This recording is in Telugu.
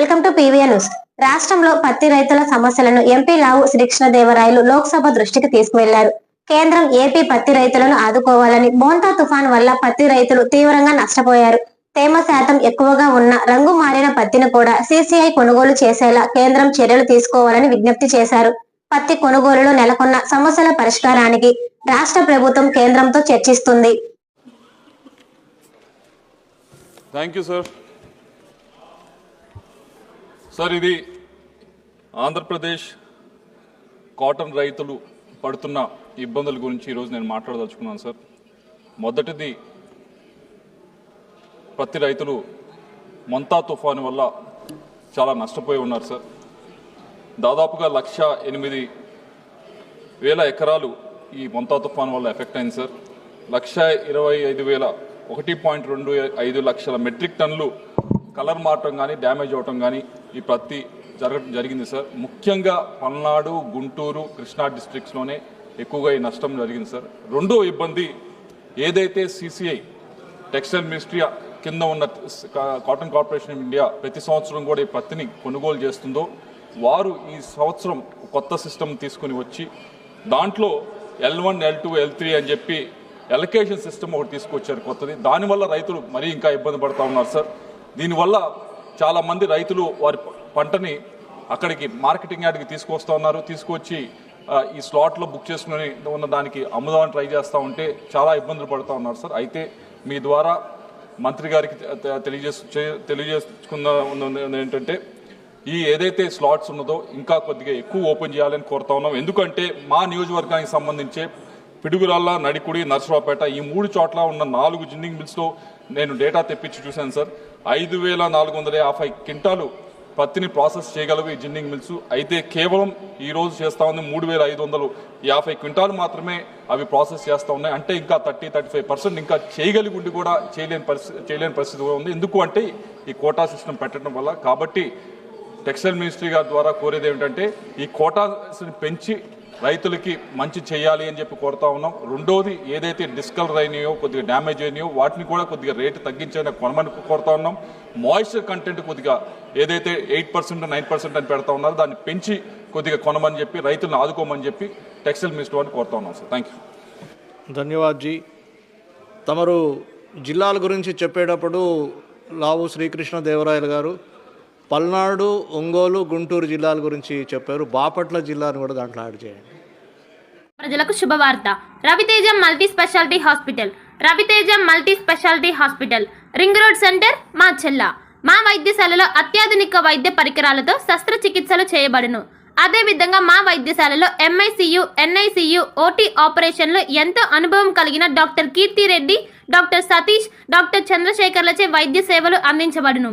Welcome to news. రాష్ట్రంలో పత్తి రైతుల సమస్యలను ఎంపీ లావు శ్రీకృష్ణదేవరాయలు లోక్సభ దృష్టికి తీసుకువెళ్ళారు. కేంద్రం ఏపీ పత్తి రైతులను ఆదుకోవాలని మోంతా తుఫాన్ వల్ల పత్తి రైతులు తీవ్రంగా నష్టపోయారు. తేమ శాతం ఎక్కువగా ఉన్న రంగు మారిన పత్తిని కూడా సీసీఐ కొనుగోలు చేసేలా కేంద్రం చర్యలు తీసుకోవాలని విజ్ఞప్తి చేశారు. పత్తి కొనుగోలులో నెలకొన్న సమస్యల పరిష్కారానికి రాష్ట్ర ప్రభుత్వం కేంద్రంతో చర్చిస్తుంది. థ్యాంక్ యూ సార్ సార్ ఇది ఆంధ్రప్రదేశ్ కాటన్ రైతులు పడుతున్న ఇబ్బందుల గురించి ఈరోజు నేను మాట్లాడదలుచుకున్నాను సార్. మొదటిది ప్రతి రైతులు మంతా తుఫాను వల్ల చాలా నష్టపోయి ఉన్నారు సార్. దాదాపుగా లక్ష ఎనిమిది వేల ఎకరాలు ఈ మంతా తుఫాను వల్ల ఎఫెక్ట్ అయింది సార్. లక్ష ఇరవై ఐదు వేల ఒకటి పాయింట్ రెండు ఐదు లక్షల మెట్రిక్ టన్నులు కలర్ మారటం కానీ డ్యామేజ్ అవటం కానీ ఈ ప్రతి జరగడం జరిగింది సార్. ముఖ్యంగా పల్నాడు గుంటూరు కృష్ణా డిస్ట్రిక్ట్స్లోనే ఎక్కువగా ఈ నష్టం జరిగింది సార్. రెండో ఇబ్బంది ఏదైతే సిసిఐ టెక్స్టైల్ మినిస్ట్రీ కింద ఉన్న కాటన్ కార్పొరేషన్ ఆఫ్ ఇండియా ప్రతి సంవత్సరం కూడా ఈ పత్తిని కొనుగోలు చేస్తుందో వారు ఈ సంవత్సరం కొత్త సిస్టమ్ తీసుకుని వచ్చి దాంట్లో L one L two L three అని చెప్పి ఎలకేషన్ సిస్టమ్ ఒకటి తీసుకొచ్చారు కొత్తది. దానివల్ల రైతులు మరీ ఇంకా ఇబ్బంది పడతా ఉన్నారు సార్. దీనివల్ల చాలామంది రైతులు వారి పంటని అక్కడికి మార్కెటింగ్ యార్డ్కి తీసుకొస్తూ ఉన్నారు. తీసుకొచ్చి ఈ స్లాట్లో బుక్ చేసుకుని ఉన్న దానికి అమ్ముదామని ట్రై చేస్తూ ఉంటే చాలా ఇబ్బందులు పడుతూ ఉన్నారు సార్. అయితే మీ ద్వారా మంత్రి గారికి తెలియజేసు తెలియజేసుకున్న ఏంటంటే ఈ ఏదైతే స్లాట్స్ ఉన్నదో ఇంకా కొద్దిగా ఎక్కువ ఓపెన్ చేయాలని కోరుతా ఉన్నాం. ఎందుకంటే మా నియోజకవర్గానికి సంబంధించే పిడుగురాళ్ళ నడికుడి నర్సరావుపేట ఈ మూడు చోట్ల ఉన్న నాలుగు జిన్నింగ్ మిల్స్లో నేను డేటా తెప్పించి చూశాను సార్. ఐదు వేల నాలుగు వందల యాభై క్వింటాలు పత్తిని ప్రాసెస్ చేయగలవు ఈ జిన్నింగ్ మిల్స్. అయితే కేవలం ఈ రోజు చేస్తా ఉంది మూడు వేల ఐదు వందలు యాభై క్వింటాలు మాత్రమే అవి ప్రాసెస్ చేస్తూ ఉన్నాయి. అంటే ఇంకా థర్టీ థర్టీ ఫైవ్ పర్సెంట్ ఇంకా చేయగలిగి ఉండి కూడా చేయలేని పరిస్థితి చేయలేని పరిస్థితి కూడా ఉంది. ఎందుకు అంటే ఈ కోటా సిస్టమ్ పెట్టడం వల్ల. కాబట్టి టెక్స్టైల్ మినిస్ట్రీ గారి ద్వారా కోరేది ఏమిటంటే ఈ కోటాస్ని పెంచి రైతులకి మంచి చేయాలి అని చెప్పి కోరుతా ఉన్నాం. రెండోది ఏదైతే డిస్కలర్ అయినాయో కొద్దిగా డ్యామేజ్ అయినాయో వాటిని కూడా కొద్దిగా రేటు తగ్గించని కొనమని కోరుతా ఉన్నాం. మాయిశ్చర్ కంటెంట్ కొద్దిగా ఏదైతే ఎయిట్ పర్సెంట్ నైన్ పర్సెంట్ అని పెడతా ఉన్నారో దాన్ని పెంచి కొద్దిగా కొనమని చెప్పి రైతులను ఆదుకోమని చెప్పి టెక్స్టైల్ మినిస్టర్ వారిని కోరుతా ఉన్నాం సార్. థ్యాంక్ యూ ధన్యవాద్జీ తమరు జిల్లాల గురించి చెప్పేటప్పుడు లావు శ్రీకృష్ణ దేవరాయలు గారు పల్నాడు ఒంగోలు గుంటూరు జిల్లాల గురించి చెప్పారు. బాపట్ల జిల్లాను కూడా దాంట్లో యాడ్ చేయండి. ప్రజలకు శుభవార్త. Ravitejam multi speciality hospital. Ravitejam multi speciality hospital. Ring road centre మా చెల్ల. మా వైద్యశాలలో అత్యాధునిక వైద్య పరికరాలతో శస్త్రచికిత్సలు చేయబడును. అదేవిధంగా మా వైద్యశాలలో ఎంఐసియు ఎన్ఐసియు ఓటీ ఆపరేషన్లో ఎంతో అనుభవం కలిగిన doctor Keerthi Reddy doctor Satish doctor చంద్రశేఖర్లచే వైద్య సేవలు అందించబడును.